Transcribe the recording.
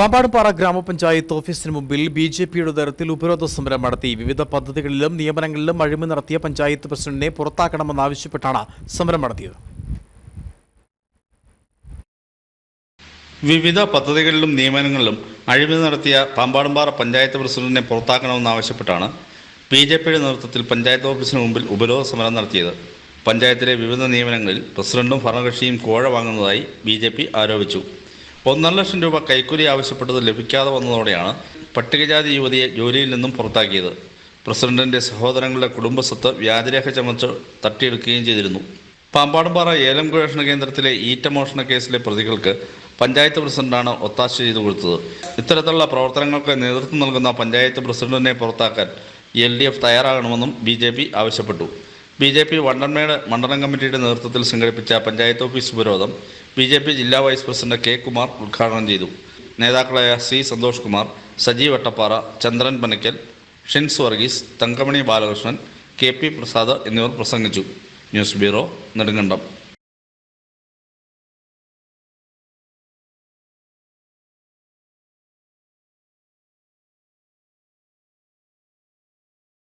പാമ്പാടുംപാറ ഗ്രാമപഞ്ചായത്ത് ഓഫീസിന് മുമ്പിൽ ബി ജെ പിയുടെ തരത്തിൽ ഉപരോധ സമരം നടത്തി. വിവിധ പദ്ധതികളിലും നിയമനങ്ങളിലും അഴിമതി നടത്തിയ പഞ്ചായത്ത് പ്രസിഡന്റിനെ പുറത്താക്കണമെന്നാവശ്യപ്പെട്ടാണ് സമരം നടത്തിയത്. വിവിധ പദ്ധതികളിലും നിയമനങ്ങളിലും അഴിമതി നടത്തിയ പാമ്പാടുംപാറ പഞ്ചായത്ത് പ്രസിഡന്റിനെ പുറത്താക്കണമെന്നാവശ്യപ്പെട്ടാണ് ബി ജെ പിയുടെ നേതൃത്വത്തിൽ പഞ്ചായത്ത് ഓഫീസിന് മുമ്പിൽ ഉപരോധ സമരം നടത്തിയത്. പഞ്ചായത്തിലെ വിവിധ നിയമനങ്ങളിൽ പ്രസിഡന്റും ഭരണകക്ഷിയും കോഴ വാങ്ങുന്നതായി ബി ആരോപിച്ചു. ഒന്നര ലക്ഷം രൂപ കൈക്കൂലി ആവശ്യപ്പെട്ടത് ലഭിക്കാതെ വന്നതോടെയാണ് പട്ടികജാതി യുവതിയെ ജോലിയിൽ നിന്നും പുറത്താക്കിയത്. പ്രസിഡന്റിന്റെ സഹോദരങ്ങളുടെ കുടുംബസ്വത്ത് വ്യാജരേഖ ചമച്ച് തട്ടിയെടുക്കുകയും ചെയ്തിരുന്നു. പാമ്പാടുംപാറ ഏലം ഗവേഷണ കേന്ദ്രത്തിലെ ഈറ്റമോഷണ കേസിലെ പ്രതികൾക്ക് പഞ്ചായത്ത് പ്രസിഡന്റാണ് ഒത്താശ ചെയ്തു കൊടുത്തത്. ഇത്തരത്തിലുള്ള പ്രവർത്തനങ്ങൾക്ക് നേതൃത്വം നൽകുന്ന പഞ്ചായത്ത് പ്രസിഡന്റിനെ പുറത്താക്കാൻ എൽ ഡി എഫ് തയ്യാറാകണമെന്നും ബി ജെ പി ആവശ്യപ്പെട്ടു. ബി ജെ പി വണ്ടൻമേട് മണ്ഡലം കമ്മിറ്റിയുടെ നേതൃത്വത്തിൽ സംഘടിപ്പിച്ച പഞ്ചായത്ത് ഓഫീസ് ഉപരോധം ബി ജെ പി ജില്ലാ വൈസ് പ്രസിഡന്റ് കെ കുമാർ ഉദ്ഘാടനം ചെയ്തു. നേതാക്കളായ C Santhosh Kumar Saji Vattappara Chandran Panakkal Shins Varghese Thankamani Balakrishnan K P Prasad എന്നിവർ പ്രസംഗിച്ചു. News bureau Nedumkandam.